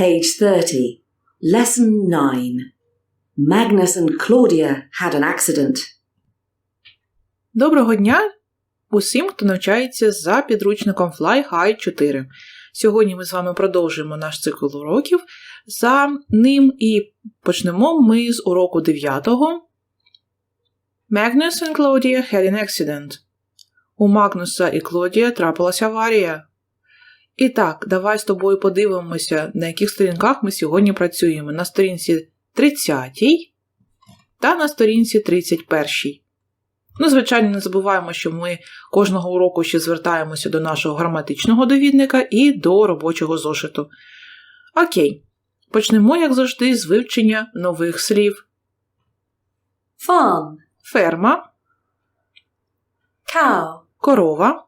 Page 30. Lesson 9. Magnus and Claudia had an accident. Доброго дня усім, хто навчається за підручником Fly High 4. Сьогодні ми з вами продовжуємо наш цикл уроків за ним і почнемо ми з уроку 9. Magnus and Claudia had an accident. У Магнуса і Клодія трапилася аварія. І так, давай з тобою подивимося, на яких сторінках ми сьогодні працюємо. На сторінці 30 та на сторінці 31. Ну, звичайно, не забуваємо, що ми кожного уроку ще звертаємося до нашого граматичного довідника і до робочого зошиту. Окей. Почнемо, як завжди, з вивчення нових слів. Farm. Ферма, Cow. корова,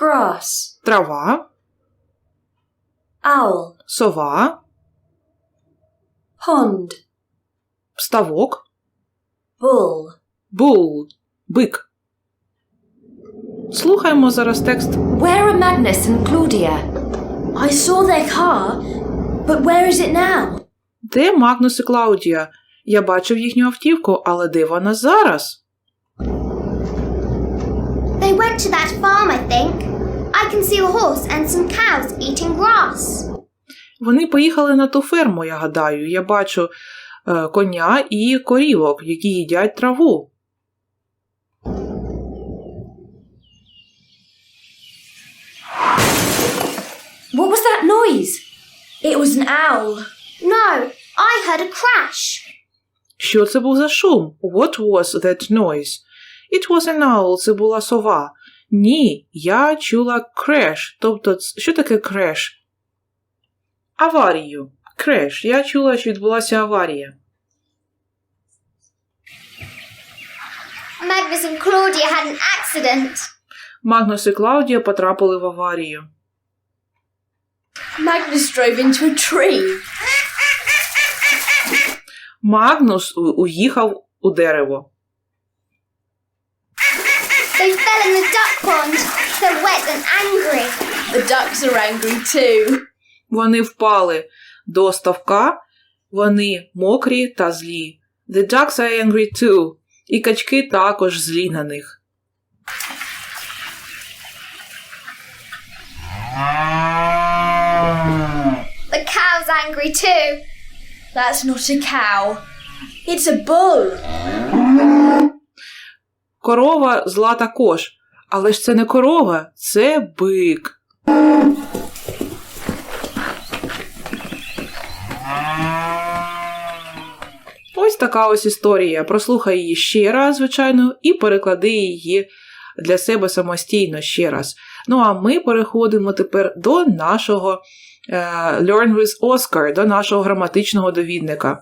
Grass. трава, Owl. сова, Pond. ставок, Bull. бул, бик. Слухаємо зараз текст. Where are Magnus and Claudia? I saw their car, but where is it now? Де Магнус і Клаудія? Я бачив їхню автівку, але де вона зараз? They went to that farm, I think. I can see a horse and some cows eating grass. Вони поїхали на ту ферму, я гадаю. Я бачу е, коня і корівок, які їдять траву. What was that noise? It was an owl. No, I heard a crash. Що це був за шум? What was that noise? It was an owl, це була сова. Ні, я чула креш. Тобто, що таке креш? Аварію. Креш. Я чула, що відбулася аварія. Magnus and Claudia had an accident. Магнус і Клаудія потрапили в аварію. Magnus drove into a tree. Магнус у- уїхав у дерево. They fell in the duck pond. They're wet and angry. The ducks are angry too. Вони впали до ставка, вони мокрі та злі. The ducks are angry too. І качки також злі на них. The cow's angry too. That's not a cow. It's a bull. Корова зла також. Але ж це не корова, це бик. Ось така ось історія. Прослухай її ще раз, звичайно, і переклади її для себе самостійно ще раз. Ну а ми переходимо тепер до нашого е, Learn with Oscar, до нашого граматичного довідника.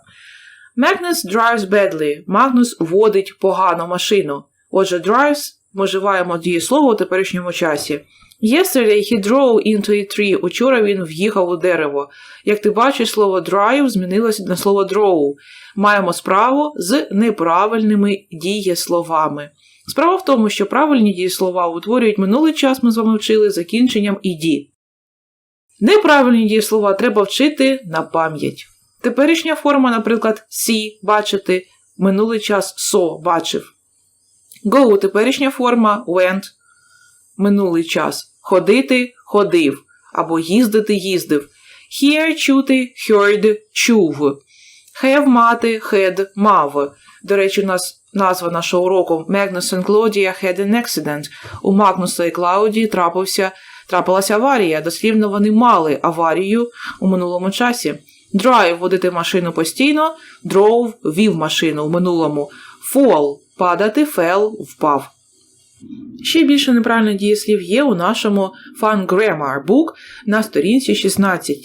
Magnus drives badly. Магнус водить погано машину. Отже, drives ми вживаємо дієслово у теперішньому часі. Yesterday he drove into a tree. Учора він в'їхав у дерево. Як ти бачиш, слово drive змінилося на слово drove. Маємо справу з неправильними дієсловами. Справа в тому, що правильні дієслова утворюють минулий час, ми з вами вчили закінченням іді. Неправильні дієслова треба вчити на пам'ять. Теперішня форма, наприклад, see – бачити, минулий час so – бачив. Go – теперішня форма went – минулий час. Ходити – ходив, або їздити – їздив. Hear – чути, heard – чув. Have – мати, had – мав. До речі, у нас назва нашого уроку Magnus and Claudia had an accident. У Магнуса і Клаудії трапився, трапилася аварія. Дослівно вони мали аварію у минулому часі. Drive – водити машину постійно, drove – вів машину у минулому. Fall – падати, fell – впав. Ще більше неправильних дієслів є у нашому Fun Grammar Book на сторінці 16,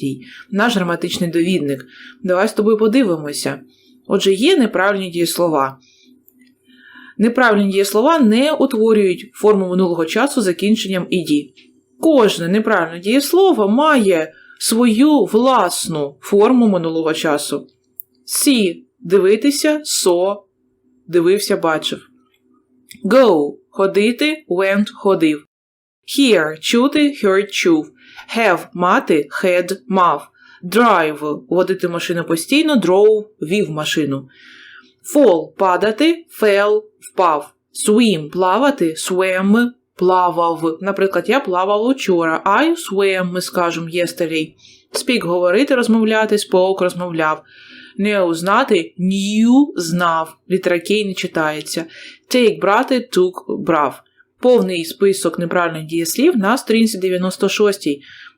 наш граматичний довідник. Давай з тобою подивимося. Отже, є неправильні дієслова. Неправильні дієслова не утворюють форму минулого часу закінченням іді. Кожне неправильне дієслово має свою власну форму минулого часу. See – дивитися, saw – дивився, бачив. Go – ходити, went – ходив. Hear – чути, heard – чув. Have – мати, had – мав. Drive – водити машину постійно, drove – вів машину. Fall – падати, fell – впав. Swim – плавати, swam – плавав. Наприклад, я плавав учора. I swam, ми скажемо yesterday. Speak – говорити, розмовляти, spoke – розмовляв. Knew – знати, knew – знав. Літера K не читається. Take – брати, took – брав. Повний список неправильних дієслів на сторінці 96.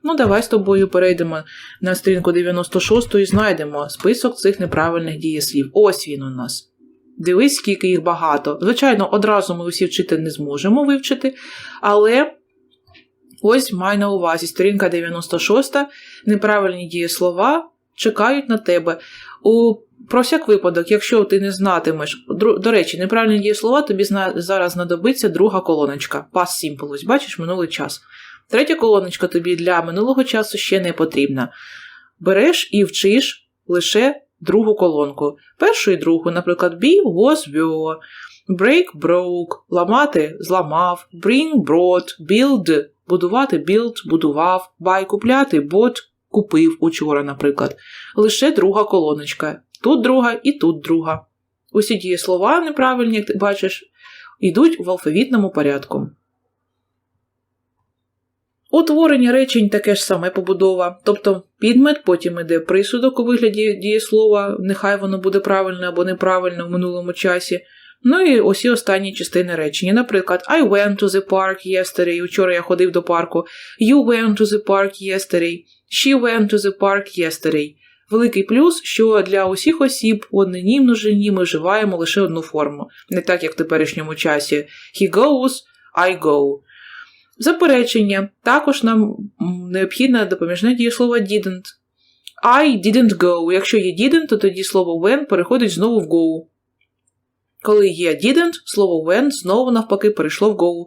Ну, давай з тобою перейдемо на сторінку 96 і знайдемо список цих неправильних дієслів. Ось він у нас. Дивись, скільки їх багато. Звичайно, одразу ми усі вчити не зможемо вивчити, але ось май на увазі сторінка 96, неправильні дієслова чекають на тебе. У про всяк випадок, якщо ти не знатимеш, до речі, неправильні дієслова, тобі зараз знадобиться друга колоночка. Past simple, ось бачиш минулий час. Третя колоночка тобі для минулого часу ще не потрібна. Береш і вчиш лише другу колонку. Першу і другу, наприклад, be was were, break broke, ламати зламав, bring brought, build будувати build будував, buy купляти bought купив учора, наприклад. Лише друга колоночка. Тут друга і тут друга. Усі дієслова неправильні, як ти бачиш, йдуть в алфавітному порядку. Утворення речень таке ж саме побудова, тобто підмет, потім іде присудок у вигляді дієслова, нехай воно буде правильне або неправильне в минулому часі. Ну і усі останні частини речення. Наприклад, I went to the park yesterday. Учора я ходив до парку. You went to the park yesterday. She went to the park yesterday. Великий плюс, що для усіх осіб в однині множині ми вживаємо лише одну форму, не так як в теперішньому часі. He goes, I go. Заперечення. Також нам необхідне допоміжне дієслово didn't. I didn't go. Якщо є didn't, то тоді слово when переходить знову в go. Коли є didn't, слово when знову навпаки перейшло в go.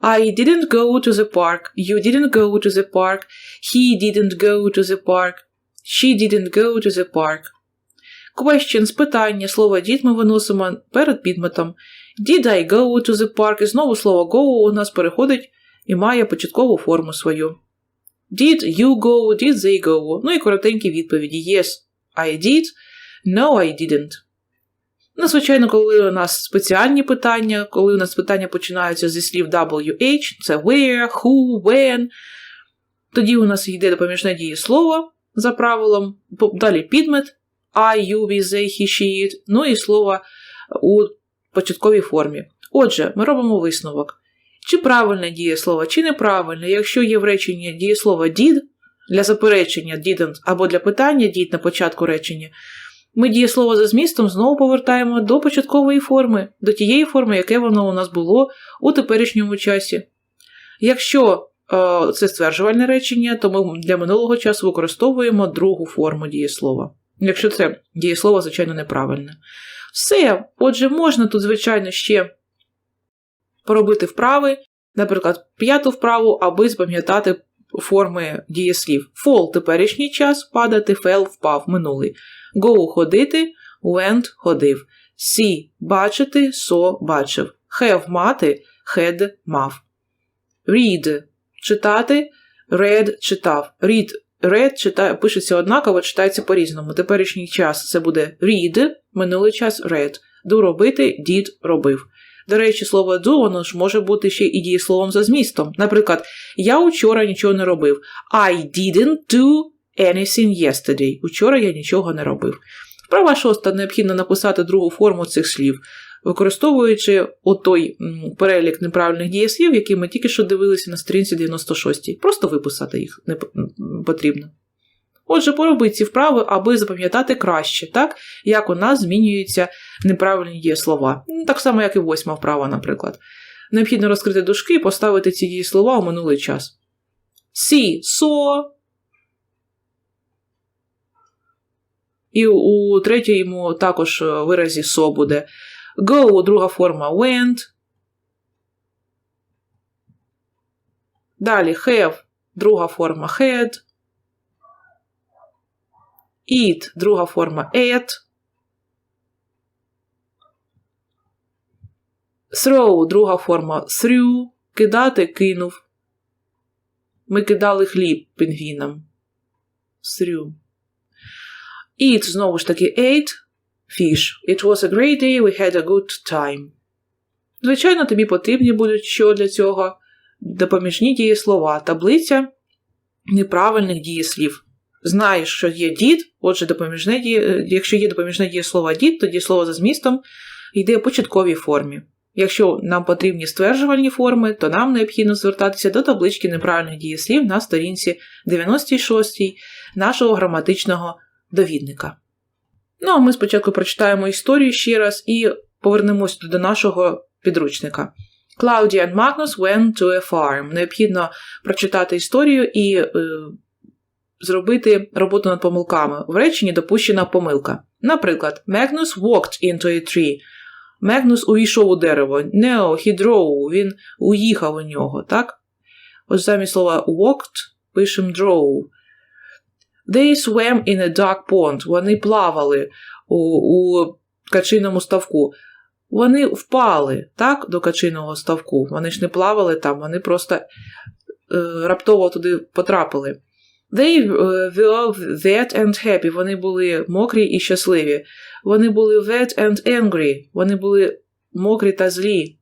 I didn't go to the park. You didn't go to the park. He didn't go to the park. She didn't go to the park. Questions – питання. Слово did ми виносимо перед підметом. Did I go to the park? І знову слово go у нас переходить і має початкову форму свою. Did you go? Did they go? Ну і коротенькі відповіді. Yes, I did. No, I didn't. Ну, звичайно, коли у нас спеціальні питання, коли у нас питання починаються зі слів WH, це where, who, when, тоді у нас йде допоміжне дієслово за правилом, далі підмет I, you, we, they, he, she, it, ну і слово у початковій формі. Отже, ми робимо висновок. Чи правильне дієслово, чи неправильне, якщо є в реченні дієслово did для заперечення didn't або для питання did на початку речення, ми дієслово за змістом знову повертаємо до початкової форми, до тієї форми, яке воно у нас було у теперішньому часі. Якщо е, це стверджувальне речення, то ми для минулого часу використовуємо другу форму дієслова. Якщо це дієслово, звичайно, неправильне. Все. Отже, можна тут, звичайно, ще поробити вправи, наприклад, п'яту вправу, аби запам'ятати форми дієслів. Fall – теперішній час, падати, fell – впав, минулий. Go – ходити, went – ходив. See – бачити, saw – бачив. Have – мати, had – мав. Read – читати, read – читав. Read – read читає, пишеться однаково, читається по-різному. Теперішній час це буде read, минулий час read. Do – робити, did – робив. До речі, слово do, воно ж може бути ще і дієсловом за змістом. Наприклад, я учора нічого не робив. I didn't do anything yesterday. Учора я нічого не робив. Вправа шоста необхідно написати другу форму цих слів, використовуючи отой перелік неправильних дієслів, які ми тільки що дивилися на сторінці 96. Просто виписати їх не потрібно. Отже, пороби ці вправи, аби запам'ятати краще, так, як у нас змінюються неправильні дієслова. Ну, Так само, як і восьма вправа, наприклад. Необхідно розкрити дужки і поставити ці дієслова у минулий час. See, saw. І у- третьому також е, виразі so буде. Go, друга форма went. Далі have, друга форма had. Eat, друга форма ate. Throw, друга форма threw, Кидати кинув. Ми кидали хліб пінгвінам. Threw. Eat, знову ж таки, ate fish. It was a great day, we had a good time. Звичайно, тобі потрібні будуть що для цього допоміжні дієслова, таблиця неправильних дієслів. Знаєш, що є дід, отже, допоміжне діє... якщо є допоміжне дієслово дід, тоді слово за змістом йде у початковій формі. Якщо нам потрібні стверджувальні форми, то нам необхідно звертатися до таблички неправильних дієслів на сторінці 96 нашого граматичного довідника. Ну, а ми спочатку прочитаємо історію ще раз і повернемось до нашого підручника. Claudia and Magnus went to a farm. Необхідно прочитати історію і е, зробити роботу над помилками. В реченні допущена помилка. Наприклад, Magnus walked into a tree. Мегнус увійшов у дерево. He drove, він уїхав у нього, так? Ось замість слова walked пишемо drove. They swam in a dark pond. Вони плавали у, у качиному ставку. Вони впали, так, до качиного ставку. Вони ж не плавали там, вони просто е, раптово туди потрапили. They е, were wet and happy. Вони були мокрі і щасливі. Вони були wet and angry. Вони були мокрі та злі.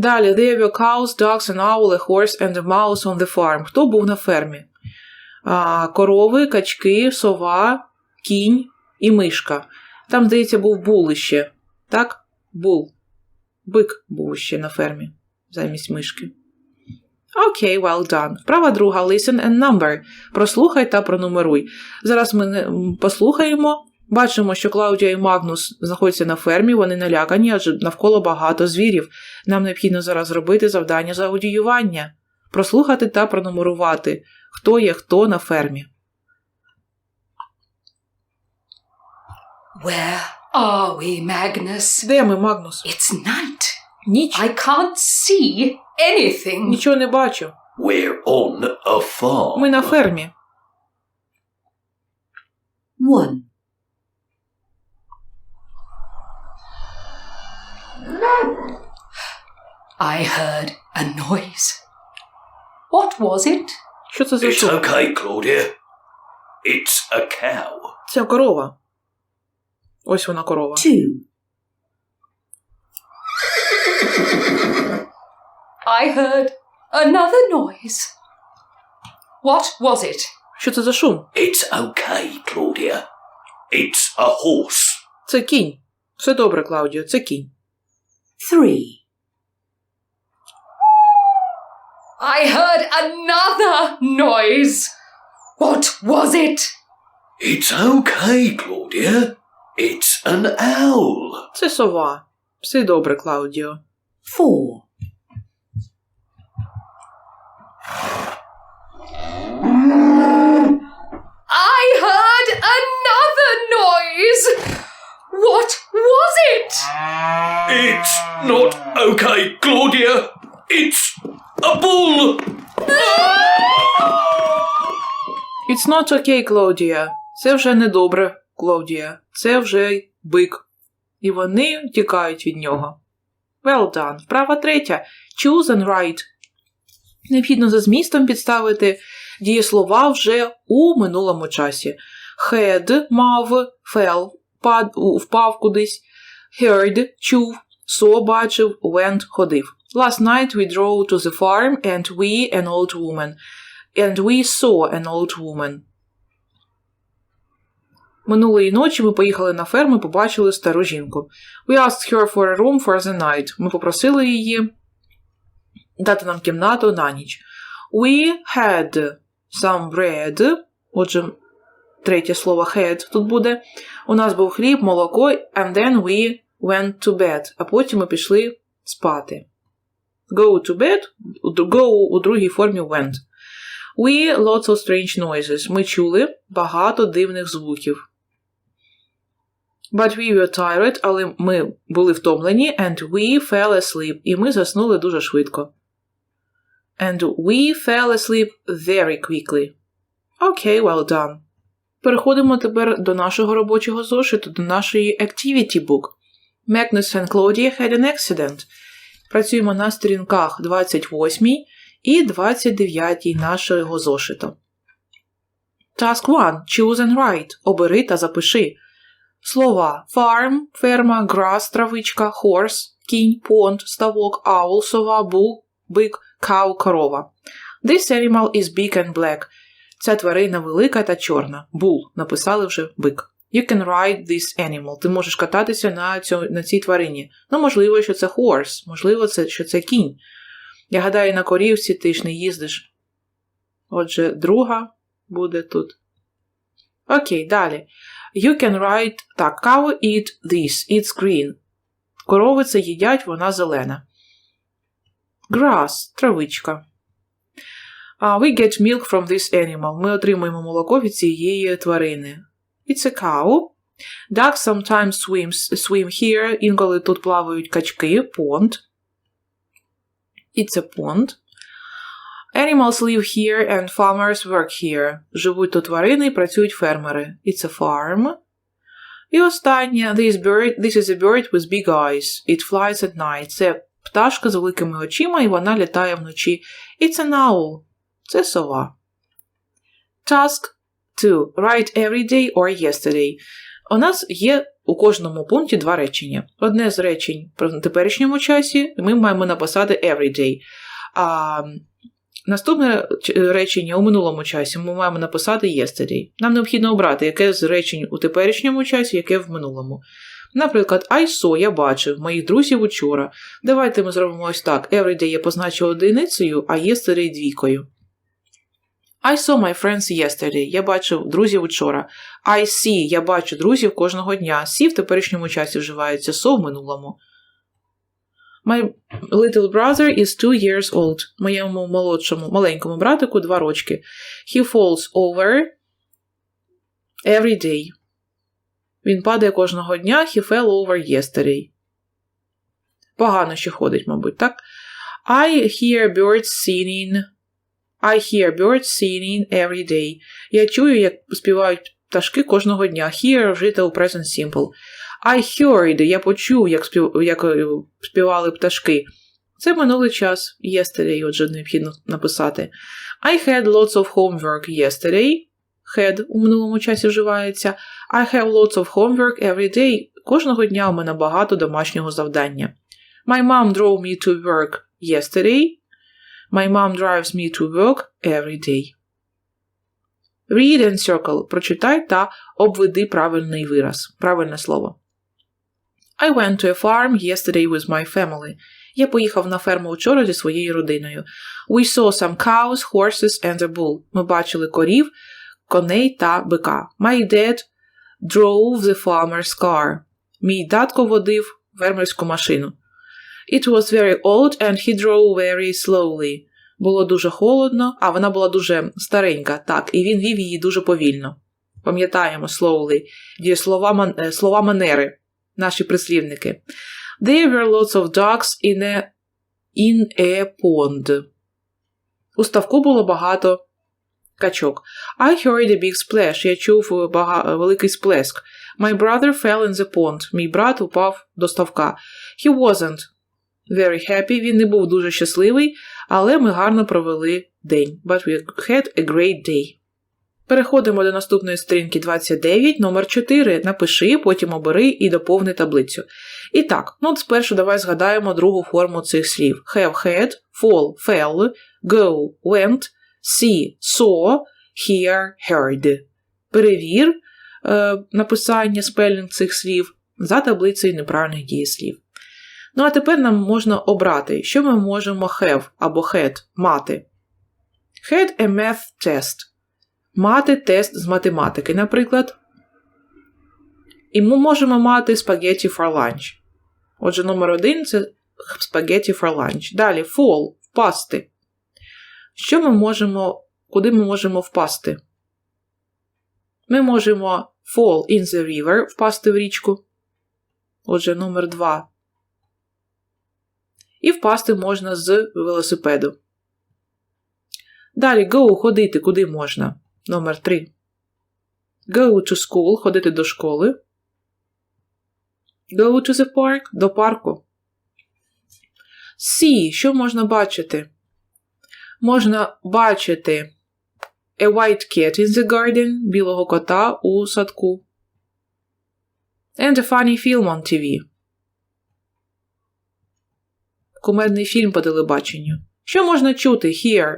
Далі, there were cows, dogs, an owl, a horse and a mouse on the farm. Хто був на фермі? А, корови, качки, сова, кінь і мишка. Там, здається, був бул іще. Так? Бул. Бик був ще на фермі замість мишки. Окей, okay, well done. Вправа друга listen and number. Прослухай та пронумеруй. Зараз ми послухаємо. Бачимо, що Клаудія і Магнус знаходяться на фермі, вони налякані, адже навколо багато звірів. Нам необхідно зараз зробити завдання за аудіювання. Прослухати та пронумерувати, хто є хто на фермі. Where are we, Magnus? Де ми, Магнус? It's night. Ніч. I can't see anything. Нічого не бачу. We're on a farm. Ми на фермі. 1. I heard a noise. What was it? Що це за It's шум? okay, Claudia. It's a cow. Це корова. Ось вона корова. 2. I heard another noise. What was it? Що це за шум? It's okay, Claudia. It's a horse. Це кінь. Все добре, Клаудіо, це кінь. 3. I heard another noise. What was it? It's okay, Claudia. It's an owl. Це сова. Все добре, Клаудіо. 4. I heard another noise. What was it? It's not okay, Claudia. It's a. It's not okay, Клаудія. Це вже не добре, Клаудія. Це вже бик. І вони тікають від нього. Well done. Вправа третя. Choose and write. Необхідно за змістом підставити дієслова вже у минулому часі. Had – мав, fell – впав кудись, heard – чув, saw – бачив, went – ходив. Last night we drove to the farm and we an old woman. And we saw an old woman. Минулої ночі ми поїхали на ферму і побачили стару жінку. We asked her for a room for the night. Ми попросили її дати нам кімнату на ніч. We had some bread. Отже, третє слово had тут буде. У нас був хліб, молоко, and then we went to bed. А потім ми пішли спати. Go to bed, go у другій формі went. We lots of strange noises. Ми чули багато дивних звуків. But we were tired, але ми були втомлені, and we fell asleep, і ми заснули дуже швидко. And we fell asleep very quickly. Окей, well done. Переходимо тепер до нашого робочого зошиту, до нашої activity book. Magnus and Claudia had an accident. Працюємо на сторінках 28 і 29 нашого зошиту. Task 1. Choose and write. Обери та запиши. Слова farm, ферма, grass, травичка, horse, кінь, pond, ставок, owl, сова, bull, бик, cow, корова. This animal is big and black. Ця тварина велика та чорна. Bull. Написали вже бик. You can ride this animal. Ти можеш кататися на, цьо, на цій тварині. Ну, можливо, що це horse, можливо, це, що це кінь. Я гадаю, на корівці ти ж не їздиш. Отже, друга буде тут. Окей, далі. You can ride. Так, cow eat this. It's green. Корови це їдять, вона зелена. Grass травичка. Uh, we get milk from this animal. Ми отримуємо молоко від цієї тварини. It's a cow. Ducks sometimes swims, swim here. Інколи тут плавають качки. Pond. It's a pond. Animals live here and farmers work here. Живуть тут тварини і працюють фермери. It's a farm. І останнє. This, bird, this is a bird with big eyes. It flies at night. Це пташка з великими очима і вона літає вночі. It's an owl. Це сова. Task 2. Write every day or yesterday. У нас є у кожному пункті два речення. Одне з речень про теперішньому часі ми маємо написати every day. А наступне речення у минулому часі ми маємо написати yesterday. Нам необхідно обрати, яке з речень у теперішньому часі, яке в минулому. Наприклад, I saw, я бачив моїх друзів учора. Давайте ми зробимо ось так. Every day я позначу одиницею, а yesterday двійкою. I saw my friends yesterday. Я бачив друзів учора. I see. Я бачу друзів кожного дня. See в теперішньому часі вживається so в минулому. My little brother is two years old. Моєму молодшому маленькому братику два рочки. He falls over every day. Він падає кожного дня. He fell over yesterday. Погано ще ходить, мабуть, так? I hear birds singing. I hear birds singing every day. Я чую, як співають пташки кожного дня. Hear вжити у present simple. I heard, я почув, як, спів, як співали пташки. Це минулий час. Yesterday, отже, необхідно написати. I had lots of homework yesterday. Had у минулому часі вживається. I have lots of homework every day. Кожного дня у мене багато домашнього завдання. My mom drove me to work yesterday. My mom drives me to work every day. Read and circle. Прочитай та обведи правильний вираз. Правильне слово. I went to a farm yesterday with my family. Я поїхав на ферму вчора зі своєю родиною. We saw some cows, horses and a bull. Ми бачили корів, коней та бика. My dad drove the farmer's car. Мій татко водив фермерську машину. It was very old and he drove very slowly. Було дуже холодно, а вона була дуже старенька, так, і він вів її дуже повільно. Пам'ятаємо slowly, слова, слова манери, наші прислівники. There were lots of ducks in a, in a pond. У ставку було багато качок. I heard a big splash. Я чув бага... великий сплеск. My brother fell in the pond. Мій брат упав до ставка. He wasn't very happy. Він не був дуже щасливий, але ми гарно провели день. But we had a great day. Переходимо до наступної сторінки 29, номер 4. Напиши, потім обери і доповни таблицю. І так, ну спершу давай згадаємо другу форму цих слів: have had, fall, fell, go, went, see, saw, hear, heard. Перевір е, написання спелінг цих слів за таблицею неправильних дієслів. Ну, а тепер нам можна обрати, що ми можемо have або had мати. Had a math test. Мати тест з математики, наприклад. І ми можемо мати spaghetti for lunch. Отже, номер один це spaghetti for lunch. Далі fall впасти. Що ми можемо, куди ми можемо впасти? Ми можемо fall in the river, впасти в річку. Отже, номер два. І впасти можна з велосипеду. Далі go ходити куди можна. Номер 3. Go to school ходити до школи. Go to the park до парку. See, що можна бачити? Можна бачити a white cat in the garden, білого кота у садку. And a funny film on TV. Кумедний фільм по телебаченню. Що можна чути? Hear.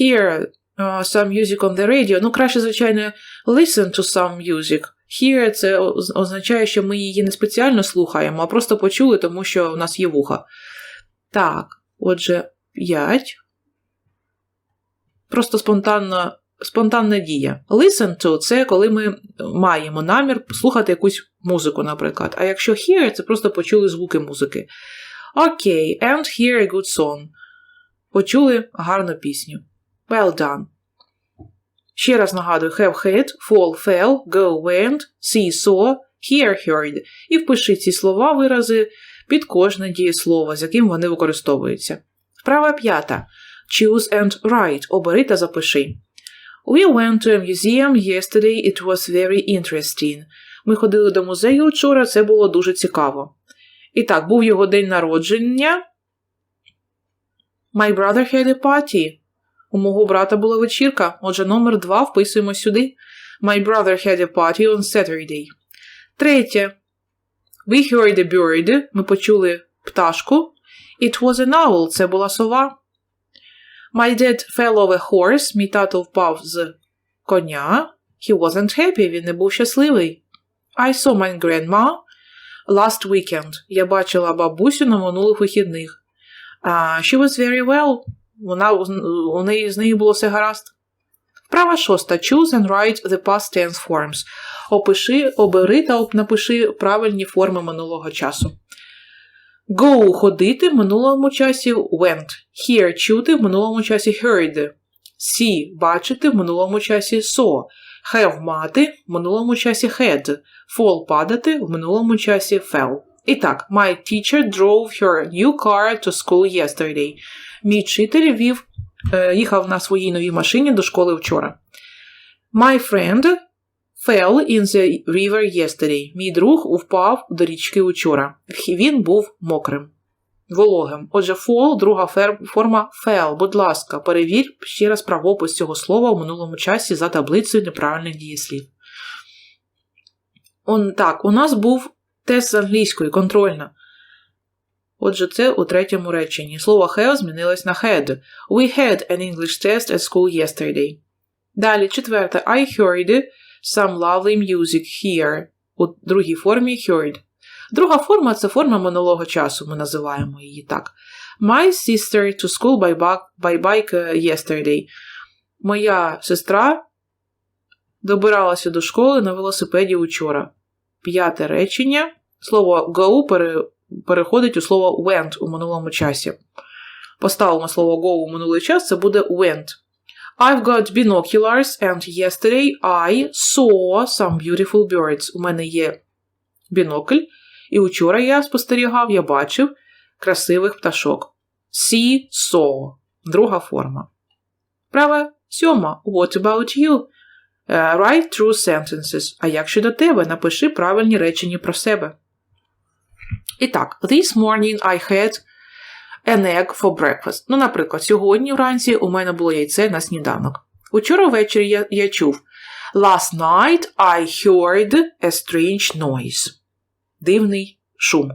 Hear uh, some music on the radio. Ну, краще, звичайно, listen to some music. Hear – це означає, що ми її не спеціально слухаємо, а просто почули, тому що у нас є вуха. Так, отже, 5. Просто спонтанна, спонтанна дія. Listen to – це коли ми маємо намір слухати якусь музику, наприклад. А якщо hear – це просто почули звуки музики. Окей, and hear a good song. Почули гарну пісню. Well done. Ще раз нагадую: have had, fall, fell, go, went, see, saw, hear, heard. І впиши ці слова, вирази під кожне дієслово, з яким вони використовуються. Вправа п'ята. Choose and write. Обери та запиши. We went to a museum yesterday. It was very interesting. Ми ходили до музею вчора, це було дуже цікаво. І так, був його день народження. My brother had a party. У мого брата була вечірка. Отже, номер два вписуємо сюди. My brother had a party on Saturday. Третє. We heard a bird. Ми почули пташку. It was an owl. Це була сова. My dad fell off a horse. Мій тато впав з коня. He wasn't happy. Він не був щасливий. I saw my grandma last weekend. Я бачила бабусю на минулих вихідних. Uh, she was very well. Вона, у неї з нею було все гаразд. Вправа шоста. Choose and write the past tense forms. Опиши, обери та напиши правильні форми минулого часу. Go – ходити в минулому часі went. Hear – чути в минулому часі heard. See – бачити в минулому часі saw. Have – мати в минулому часі had. Fall – падати в минулому часі fell. І так, my teacher drove her new car to school yesterday. Мій вчитель вів, е, їхав на своїй новій машині до школи вчора. My friend fell in the river yesterday. Мій друг впав до річки учора. Він був мокрим, вологим. Отже, fall – друга форма fell. Будь ласка, перевір ще раз правопис цього слова у минулому часі за таблицею неправильних дієслів. Он, так, у нас був тест з англійської, контрольна. Отже, це у третьому реченні. Слово have змінилось на had. We had an English test at school yesterday. Далі, четверте. I heard some lovely music here. У другій формі heard. Друга форма це форма минулого часу, ми називаємо її так. My sister to school by, by bike uh, yesterday. Моя сестра добиралася до школи на велосипеді учора. П'яте речення. Слово go пере, переходить у слово went у минулому часі. Поставимо слово go у минулий час, це буде went. I've got binoculars and yesterday I saw some beautiful birds. У мене є бінокль, і вчора я спостерігав, я бачив красивих пташок. See, saw. Друга форма. Права сьома. What about you? Uh, write true sentences. А як щодо тебе, напиши правильні речення про себе. І так, this morning I had an egg for breakfast. Ну, наприклад, сьогодні вранці у мене було яйце на сніданок. Учора ввечері я, я чув Last night I heard a strange noise. Дивний шум.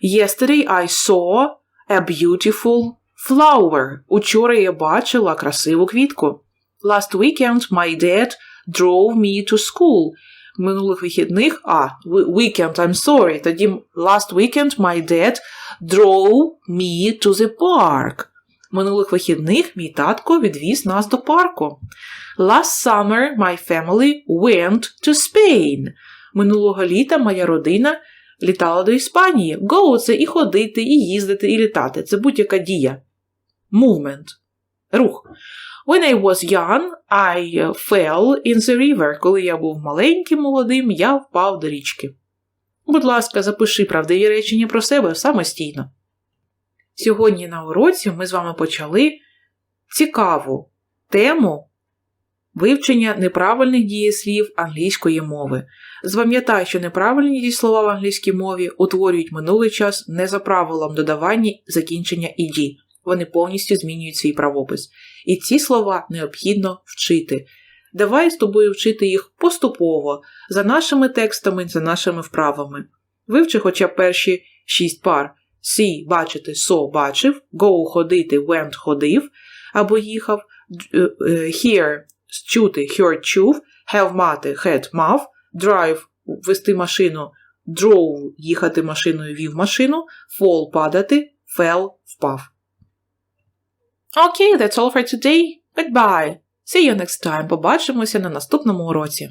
Yesterday I saw a beautiful flower. Учора я бачила красиву квітку. Last weekend my dad drove me to school. Минулих вихідних, а, weekend, I'm sorry. Тоді last weekend my dad drove me to the park. Минулих вихідних мій татко відвіз нас до парку. Last summer my family went to Spain. Минулого літа моя родина літала до Іспанії. Go – це і ходити, і їздити, і літати. Це будь-яка дія. Movement. Рух. When I was young, I fell in the river. Коли я був маленьким, молодим, я впав до річки. Будь ласка, запиши правдиві речення про себе самостійно. Сьогодні на уроці ми з вами почали цікаву тему Вивчення неправильних дієслів англійської мови. Запам'ятай, що неправильні дієслова в англійській мові утворюють минулий час не за правилом додавання закінчення «ed». Вони повністю змінюють свій правопис. І ці слова необхідно вчити. Давай з тобою вчити їх поступово, за нашими текстами, за нашими вправами. Вивчи хоча б перші шість пар. See – бачити, so – бачив, go – ходити, went – ходив або їхав, е, е, hear – чути, heard – чув, have – мати, had – мав, drive – вести машину, drove – їхати машиною, вів машину, fall – падати, fell – впав. Okay, that's all for today. Goodbye. See you next time. Побачимося на наступному уроці.